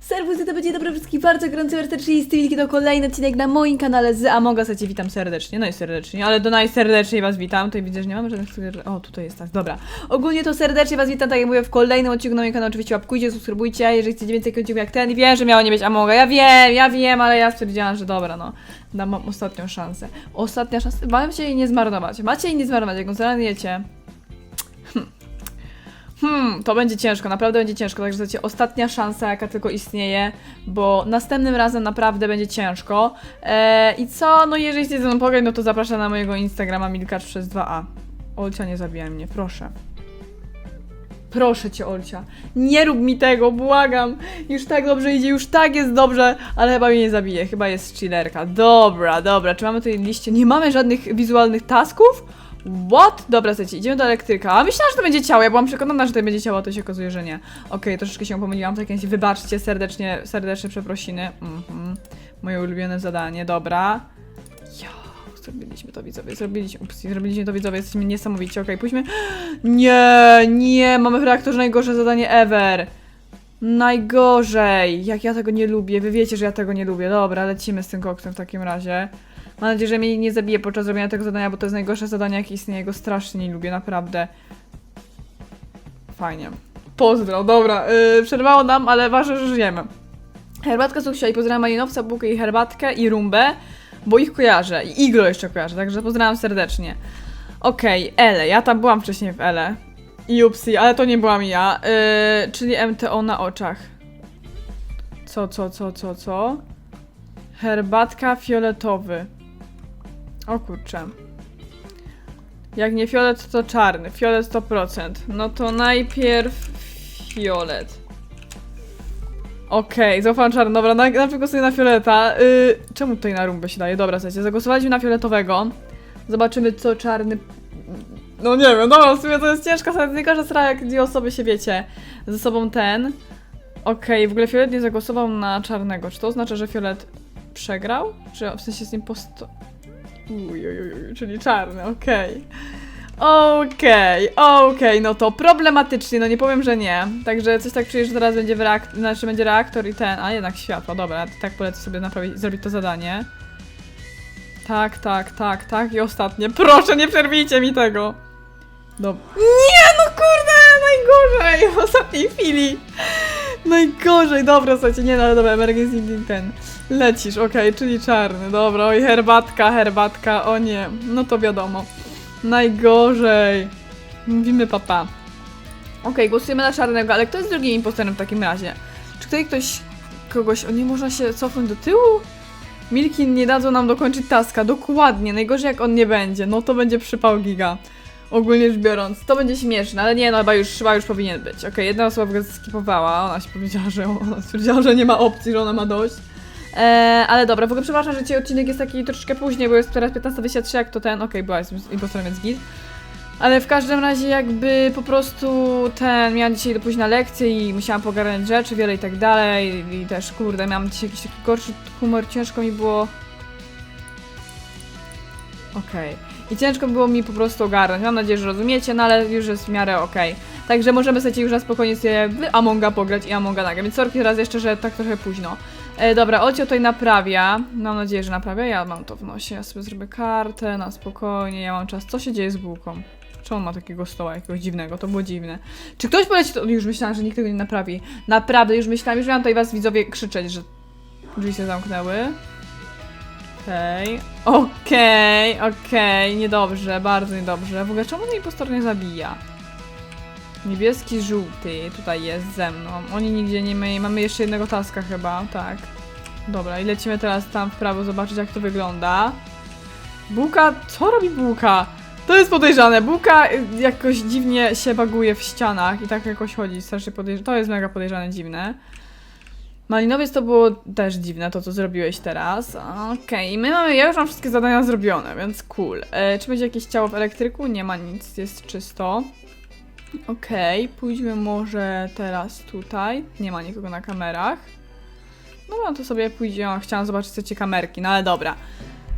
Serwus, to będzie dobry wszystkich bardzo gorąco serdecznie i z Wilki to kolejny odcinek na moim kanale z Among Us. Cię witam serdecznie, najserdecznie, ale do najserdeczniej was witam. Tutaj widzę, że nie mamy żadnych... O, tutaj jest tak, dobra. Ogólnie to serdecznie was witam, tak jak mówię, w kolejnym odcinku na moim kanale. Oczywiście łapkujcie, subskrybujcie, jeżeli chcecie więcej odcinków jak ten. I wiem, że miało nie być Amonga, ja wiem, ja wiem, ale ja stwierdziłam, że dobra, no. Dam ostatnią szansę. Ostatnia szansa, macie jej nie zmarnować, macie jej nie zmarnować, jak ją zranujecie. To będzie ciężko, naprawdę będzie ciężko, także słuchajcie, ostatnia szansa, jaka tylko istnieje, bo następnym razem naprawdę będzie ciężko. Eee, I co? No jeżeli chcecie ze mną pograć, no to zapraszam na mojego Instagrama Milkacz przez 2a. Olcia, nie zabijaj mnie, proszę. Proszę cię, Olcia, nie rób mi tego, błagam. Już tak dobrze idzie, już tak jest dobrze, ale chyba mnie nie zabije, chyba jest chillerka. Dobra, dobra, czy mamy tutaj liście? Nie mamy żadnych wizualnych tasków? What? Dobra, słuchajcie, idziemy do elektryka. A myślałam, że to będzie ciało. Ja byłam przekonana, że to będzie ciało, a to się okazuje, że nie. Okej, troszeczkę się pomyliłam, tak więc wybaczcie serdecznie, serdeczne przeprosiny. Mhm. Moje ulubione zadanie, dobra. Ja, zrobiliśmy to widzowie, zrobiliśmy, ups, zrobiliśmy to widzowie, jesteśmy niesamowici, okej, pójdźmy. Nie, nie, mamy w reaktorze najgorsze zadanie ever. Najgorzej, jak ja tego nie lubię, wy wiecie, że ja tego nie lubię. Dobra, lecimy z tym koksem w takim razie. Mam nadzieję, że mnie nie zabije podczas robienia tego zadania, bo to jest najgorsze zadanie, jakie istnieje. Go strasznie nie lubię, naprawdę. Fajnie. Pozdro, dobra. Yy, przerwało nam, ale ważne, że żyjemy. Herbatka Suksia i pozdrawiam Malinowca, Bukę i Herbatkę i Rumbę, bo ich kojarzę. I Iglo jeszcze kojarzę, także pozdrawiam serdecznie. Okej, Ele. Ja tam byłam wcześniej w Ele. I Upsi, ale to nie byłam ja. Yy, czyli MTO na oczach. Co, co, co, co, co? Herbatka fioletowy. O kurczę. Jak nie fiolet, to czarny. Fiolet 100%. No to najpierw fiolet. Okej, zaufam czarny. Dobra, na- najpierw głosuję na fioleta. Yy, czemu tutaj na rumbę się daje? Dobra, słuchajcie, zagłosowaliśmy na fioletowego. Zobaczymy, co czarny... No nie wiem, dobra, w sumie to jest ciężka tylko że stra, jak dwie osoby się wiecie. Ze sobą ten. Okej, w ogóle fiolet nie zagłosował na czarnego. Czy to oznacza, że fiolet przegrał? Czy w sensie z nim posto... Uj, uj, uj, uj, czyli czarny, okej. Okej, okej, no to problematycznie, no nie powiem, że nie. Także coś tak czuję, że teraz będzie reakt- znaczy będzie reaktor i ten, a jednak światło, dobra, tak polecę sobie naprawić, zrobić to zadanie. Tak, tak, tak, tak i ostatnie. Proszę, nie przerwijcie mi tego. Dobra. Nie, no kurde, najgorzej w ostatniej chwili. Najgorzej, dobra, słuchajcie, nie no, ale dobra, emergency ten. Lecisz, okej, czyli czarny, dobra, oj, herbatka, herbatka, o nie, no to wiadomo. Najgorzej. Mówimy papa. Okej, głosujemy na czarnego, ale kto jest drugim imposterem w takim razie? Czy tutaj ktoś, kogoś, o nie można się cofnąć do tyłu? Milkin nie dadzą nam dokończyć taska, dokładnie, najgorzej jak on nie będzie, no to będzie przypał giga. Ogólnie rzecz biorąc, to będzie śmieszne, ale nie, no chyba już, chyba już powinien być. Okej, jedna osoba w ogóle skipowała, ona się powiedziała, że ona stwierdziła, że nie ma opcji, że ona ma dość. Eee, ale dobra, w ogóle przepraszam, że dzisiaj odcinek jest taki troszeczkę później, bo jest teraz 15.23, jak to ten, okej, była z impostorem, więc git. Ale w każdym razie jakby po prostu ten, miałam dzisiaj do późna lekcję i musiałam pogarnąć rzeczy, wiele i tak dalej i też kurde, miałam dzisiaj jakiś taki gorszy humor, ciężko mi było... Okej. I ciężko było mi po prostu ogarnąć. Mam nadzieję, że rozumiecie, no ale już jest w miarę okej. Także możemy sobie już na spokojnie sobie w Amonga pograć i Amonga nagrać. Więc sorki raz jeszcze, że tak trochę późno. E, dobra, Olcio tutaj naprawia. Mam nadzieję, że naprawia. Ja mam to w nosie. Ja sobie zrobię kartę na spokojnie. Ja mam czas. Co się dzieje z bułką? Czy on ma takiego stoła jakiegoś dziwnego? To było dziwne. Czy ktoś poleci to? Już myślałam, że nikt tego nie naprawi. Naprawdę, już myślałam, już miałam tutaj was widzowie krzyczeć, że drzwi się zamknęły. Okej, okej, okej, niedobrze, bardzo niedobrze. W ogóle czemu ten impostor nie zabija? Niebieski, żółty, tutaj jest ze mną. Oni nigdzie nie my, mamy jeszcze jednego taska chyba, tak. Dobra, i lecimy teraz tam w prawo zobaczyć jak to wygląda. Bułka, co robi bułka? To jest podejrzane. Bułka y, jakoś dziwnie się baguje w ścianach i tak jakoś chodzi, strasznie podejrzane. To jest mega podejrzane, dziwne. Malinowiec to było też dziwne, to co zrobiłeś teraz. Okej, my mamy, ja już mam wszystkie zadania zrobione, więc cool. E, czy będzie jakieś ciało w elektryku? Nie ma nic, jest czysto. Okej, pójdźmy może teraz tutaj. Nie ma nikogo na kamerach. Dobra, to sobie pójdziemy. Chciałam zobaczyć, co ci kamerki, no ale dobra.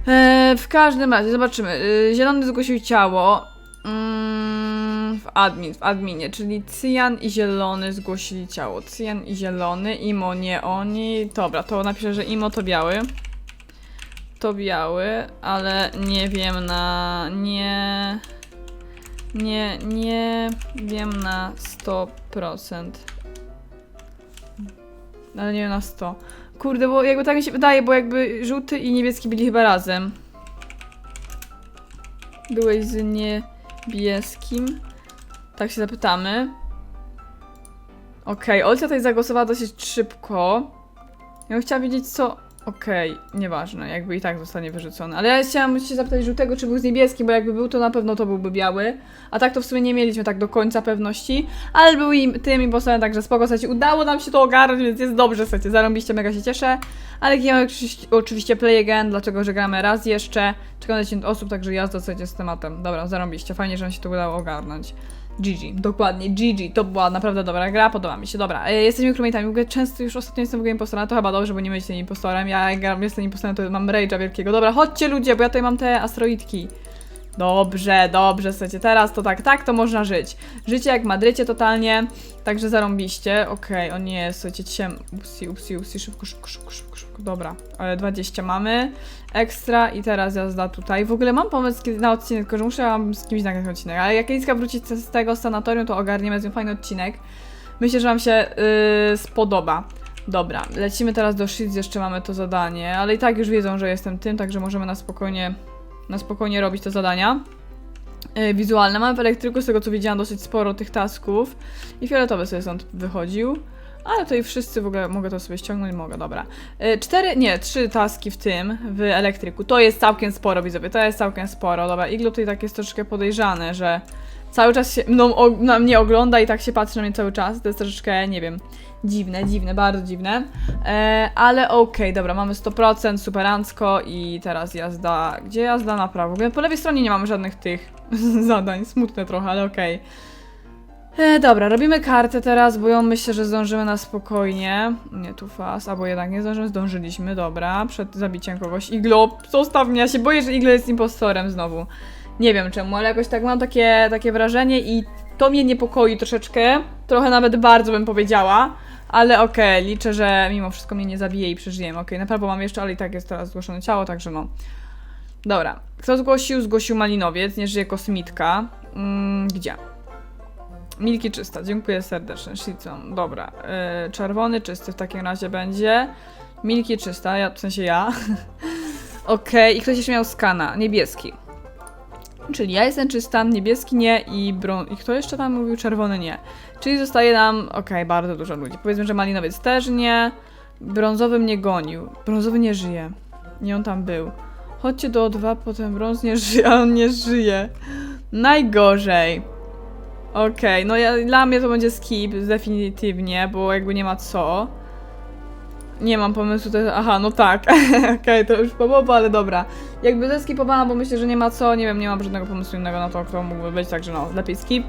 E, w każdym razie, zobaczymy. E, zielony zgłosił ciało. Mm, w admin, w adminie, czyli cyjan i zielony zgłosili ciało. Cyjan i zielony, imo nie oni. Dobra, to napiszę, że imo to biały. To biały, ale nie wiem na... nie... Nie, nie wiem na 100%. Ale nie wiem na 100. Kurde, bo jakby tak mi się wydaje, bo jakby żółty i niebieski byli chyba razem. Byłeś z niebieskim? Tak się zapytamy. Okej, Olcia tutaj zagłosowała dosyć szybko. Ja bym chciała wiedzieć, co... Okej, nieważne, jakby i tak zostanie wyrzucony. Ale ja chciałam się zapytać żółtego, czy był z niebieskim, bo jakby był, to na pewno to byłby biały. A tak to w sumie nie mieliśmy tak do końca pewności. Ale był im, tym impostorem, także spoko, słuchajcie, udało nam się to ogarnąć, więc jest dobrze, słuchajcie, zarąbiście, mega się cieszę. Ale klikamy oczywiście- play again, dlaczego, że gramy raz jeszcze. Czekam na 10 osób, także jazda, słuchajcie, z tematem. Dobra, zarąbiście, fajnie, że nam się to udało ogarnąć. GG, dokładnie, GG, to była naprawdę dobra gra, podoba mi się, dobra, e, jesteśmy crewmate'ami, w ogóle często już ostatnio jestem w ogóle impostorem, to chyba dobrze, bo nie będziecie impostorem, ja jak jestem impostorem, to mam rage'a wielkiego, dobra, chodźcie ludzie, bo ja tutaj mam te asteroidki. Dobrze, dobrze, słuchajcie, teraz to tak, tak to można żyć. Życie jak w Madrycie totalnie, także zarąbiście. Okej, o nie, słuchajcie, dzisiaj, upsi, upsi, upsi, szybko, szybko, szybko, szybko, szybko, dobra. E, 20 mamy, ekstra i teraz jazda tutaj. W ogóle mam pomysł na odcinek, tylko że muszę wam z kimś nagrać odcinek, ale jak Eliska wróci z tego sanatorium, to ogarniemy z nią fajny odcinek. Myślę, że wam się yy, spodoba. Dobra, lecimy teraz do Shields, jeszcze mamy to zadanie, ale i tak już wiedzą, że jestem tym, także możemy na spokojnie na spokojnie robić te zadania. Yy, wizualne. Mamy w elektryku, z tego co widziałam, dosyć sporo tych tasków. I fioletowy sobie stąd wychodził. Ale tutaj wszyscy w ogóle mogę to sobie ściągnąć, mogę, dobra. Yy, cztery, nie, trzy taski w tym, w elektryku. To jest całkiem sporo, widzowie, to jest całkiem sporo. Dobra, Iglu tutaj tak jest troszeczkę podejrzany, że cały czas się mną, o, na mnie ogląda i tak się patrzy na mnie cały czas. To jest troszeczkę, nie wiem, dziwne, dziwne, bardzo dziwne. E, ale okej, dobra, mamy 100%, superancko i teraz jazda. Gdzie jazda na prawo? Po lewej stronie nie mamy żadnych tych zadań, smutne trochę, ale okej. E, dobra, robimy kartę teraz, bo ją myślę, że zdążymy na spokojnie. Nie, tu fast, albo jednak nie zdążymy, zdążyliśmy, dobra, przed zabiciem kogoś. Iglo, zostaw mnie, ja się boję, że Iglo jest impostorem znowu. Nie wiem czemu, ale jakoś tak mam takie, takie wrażenie i to mnie niepokoi troszeczkę. Trochę nawet bardzo bym powiedziała. Ale okej, liczę, że mimo wszystko mnie nie zabije i przeżyjemy. Okej, na prawo mam jeszcze, ale i tak jest teraz zgłoszone ciało, także no. Dobra. Kto zgłosił? Zgłosił Malinowiec, nie żyje kosmitka. Mm, gdzie? Milki czysta, dziękuję serdecznie. Shitson, dobra. Yy, czerwony czysty w takim razie będzie. Milki czysta, ja, w sensie ja. Okej, i ktoś jeszcze miał skana, niebieski. Czyli ja jestem czysta, niebieski nie i brą... I kto jeszcze tam mówił? Czerwony nie. Czyli zostaje nam, okej, bardzo dużo ludzi. Powiedzmy, że malinowiec też nie. Brązowy mnie gonił. Brązowy nie żyje. Nie on tam był. Chodźcie do O2, potem brąz nie żyje, a on nie żyje. Najgorzej. Okej, no ja, dla mnie to będzie skip, definitywnie, bo jakby nie ma co. Nie mam pomysłu, to jest... Aha, no tak. Okej, to już pobobo, ale dobra. Jakby zeskipowana, bo myślę, że nie ma co, nie wiem, nie mam żadnego pomysłu innego na to, kto mógłby być, także no, lepiej skip.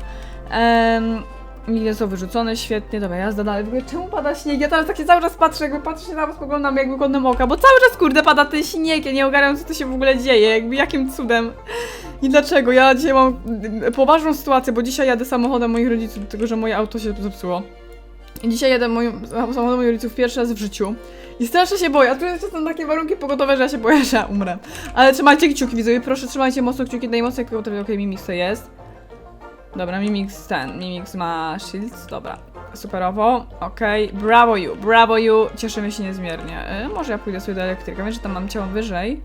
Um, Milion są wyrzucone, świetnie, dobra, jazda dalej. W ogóle czemu pada śnieg? Ja teraz takie cały czas patrzę, jakby patrzę się na was, spoglądam jakby kątem oka, bo cały czas, kurde, pada ten śnieg, ja nie ogarniam, co to się w ogóle dzieje, jakby jakim cudem i dlaczego. Ja dzisiaj mam poważną sytuację, bo dzisiaj jadę samochodem moich rodziców, dlatego że moje auto się tu zepsuło. Dzisiaj jadę moim, samochodem moich pierwszy raz w życiu. I strasznie się boję, a tu jeszcze są takie warunki pogotowe, że ja się boję, że ja umrę. Ale trzymajcie kciuki, widzowie, proszę trzymajcie mocno kciuki, najmocniej jak okej, Mimix to jest. Dobra, Mimix ten, Mimix ma shields, dobra. Superowo, okej, brawo you, brawo you, cieszymy się niezmiernie. Y, może ja pójdę sobie do elektryka, wiem, że tam mam ciało wyżej.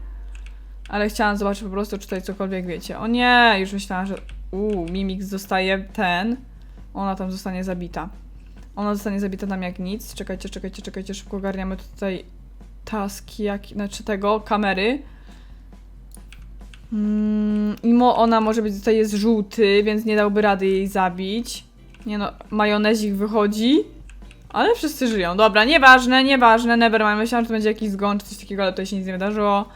Ale chciałam zobaczyć po prostu, czy tutaj cokolwiek wiecie. O nie, już myślałam, że... Uuu, Mimix zostaje ten. Ona tam zostanie zabita. Ona zostanie zabita tam jak nic. Czekajcie, czekajcie, czekajcie, szybko ogarniamy tutaj taski, jak, znaczy tego, kamery. Mm, mimo ona może być tutaj jest żółty, więc nie dałby rady jej zabić. Nie no, majonezik wychodzi. Ale wszyscy żyją. Dobra, nieważne, nieważne, nevermind. Myślałam, że to będzie jakiś zgon czy coś takiego, ale tutaj się nic nie wydarzyło.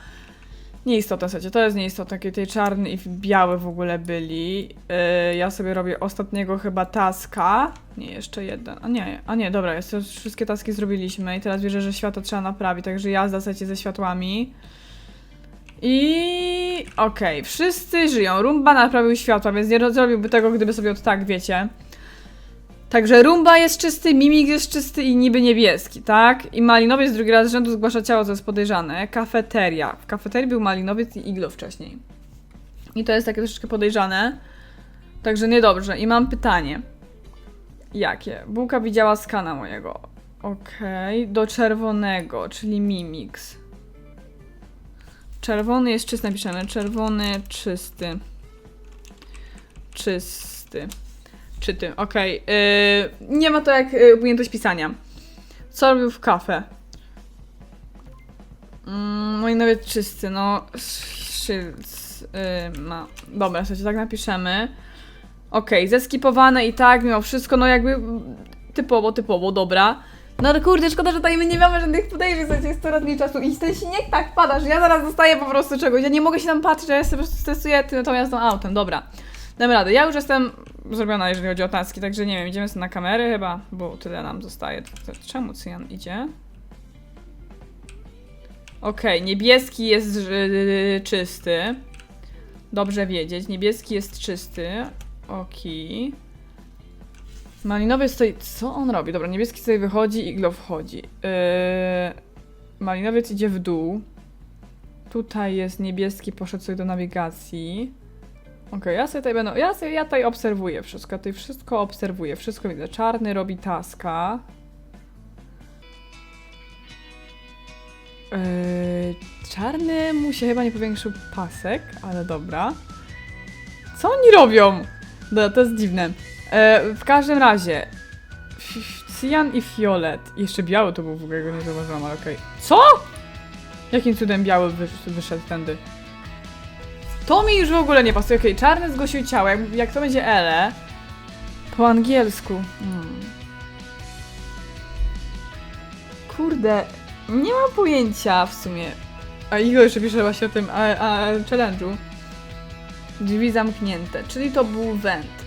Nieistotne, słuchajcie, to jest nieistotne, jakie tutaj czarny i biały w ogóle byli. Yy, ja sobie robię ostatniego chyba taska. Nie, jeszcze jeden. A nie, a nie, dobra, już wszystkie taski zrobiliśmy i teraz wierzę, że światło trzeba naprawić, także jazda, słuchajcie, ze światłami. I okej, wszyscy żyją. Rumba naprawił światła, więc nie zrobiłby tego, gdyby sobie od tak, wiecie. Także Rumba jest czysty, Mimik jest czysty i niby niebieski, tak? I Malinowiec drugi raz z rzędu zgłasza ciało, co jest podejrzane. Kafeteria. W kafeterii był Malinowiec i Iglo wcześniej. I to jest takie troszeczkę podejrzane. Także niedobrze. I mam pytanie. Jakie? Bułka widziała skana mojego. Okej. Do czerwonego, czyli Mimix. Czerwony jest czysty, napiszemy. Czerwony, czysty. Czysty. Czyty, okej. Yy, nie ma to jak yy, umiejętność pisania. Co robił w kafe? Mm, i nawet czysty, no. Szylc. Yy, ma. Dobra, słuchajcie, tak napiszemy. Okej, zeskipowane i tak, mimo wszystko, no jakby typowo, typowo, dobra. No ale kurde, szkoda, że tutaj my nie mamy żadnych podejrzeń, słuchajcie, jest coraz mniej czasu i ten śnieg tak pada, że ja zaraz dostaję po prostu czegoś. Ja nie mogę się tam patrzeć, ja się po prostu stresuję tym natomiast tym autem, dobra. Damy radę. Ja już jestem zrobiona, jeżeli chodzi o taski, także nie wiem, idziemy sobie na kamery chyba, bo tyle nam zostaje. Czemu cyjan idzie? Okej, niebieski jest yy, czysty. Dobrze wiedzieć. Niebieski jest czysty. Okej. Malinowiec stoi... Co on robi? Dobra, niebieski sobie wychodzi, iglo wchodzi. Yy... Malinowiec idzie w dół. Tutaj jest niebieski, poszedł sobie do nawigacji. Okej, ja sobie tutaj będę. Ja, sobie, ja tutaj obserwuję wszystko. Tutaj wszystko obserwuję, wszystko widzę. Czarny robi taska. Yy, czarny mu się chyba nie powiększył pasek, ale dobra. Co oni robią? No, to jest dziwne. E, w każdym razie. Cyan i Fiolet. Jeszcze biały to był w ogóle, go nie zauważyłam, ale okej. Co? Jakim cudem biały wysz wyszedł tędy? To mi już w ogóle nie pasuje. Okej, czarny zgłosił ciało. Jak, jak to będzie Ele? Po angielsku. Hmm. Kurde, nie mam pojęcia w sumie. A Igor jeszcze pisze właśnie o tym a, a, challenge'u. Drzwi zamknięte, czyli to był węd.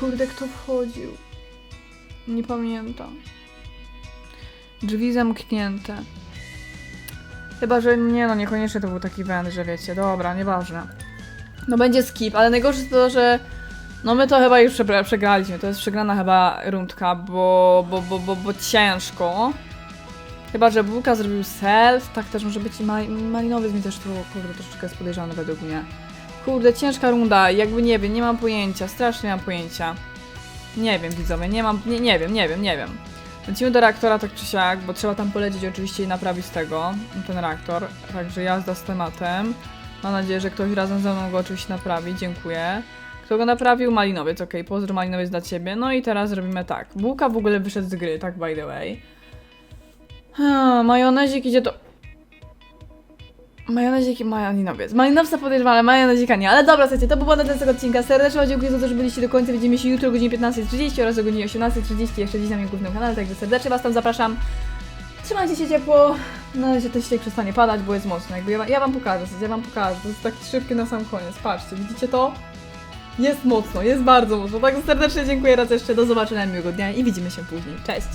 Kurde, kto wchodził? Nie pamiętam. Drzwi zamknięte. Chyba, że nie no, niekoniecznie to był taki węd, że wiecie, dobra, nieważne. No będzie skip, ale najgorsze to, że no my to chyba już przegra- przegraliśmy, to jest przegrana chyba rundka, bo, bo, bo, bo, bo ciężko. Chyba, że Bułka zrobił self, tak też może być i ma Malinowiec mi też to, kurde, troszeczkę jest według mnie. Kurde, ciężka runda, jakby nie wiem, nie mam pojęcia, strasznie nie mam pojęcia. Nie wiem, widzowie, nie mam, nie, nie wiem, nie wiem, nie wiem. Lecimy do reaktora tak czy siak, bo trzeba tam polecieć oczywiście i naprawić tego, ten reaktor. Także jazda z tematem. Mam nadzieję, że ktoś razem ze mną go oczywiście naprawi, dziękuję. Kto go naprawił? Malinowiec, okej, pozdro Malinowiec dla ciebie. No i teraz robimy tak. Bułka w ogóle wyszedł z gry, tak by the way. Hmm, majonezik idzie do... Majonezik i malinowiec. Malinowca podejrzewam, ale majonezika nie. Ale dobra, słuchajcie, to było na tego odcinka. Serdecznie dziękuję za to, że byliście do końca. Widzimy się jutro o godzinie 15.30 oraz o godzinie 18.30 jeszcze dziś na moim głównym kanale, także serdecznie was tam zapraszam. Trzymajcie się ciepło. Na razie ten śnieg przestanie padać, bo jest mocno. Jakby ja, ja wam pokażę, ja wam pokażę. To jest taki szybki na sam koniec. Patrzcie, widzicie to? Jest mocno, jest bardzo mocno. Tak serdecznie dziękuję raz jeszcze. Do zobaczenia, miłego dnia i widzimy się później. Cześć!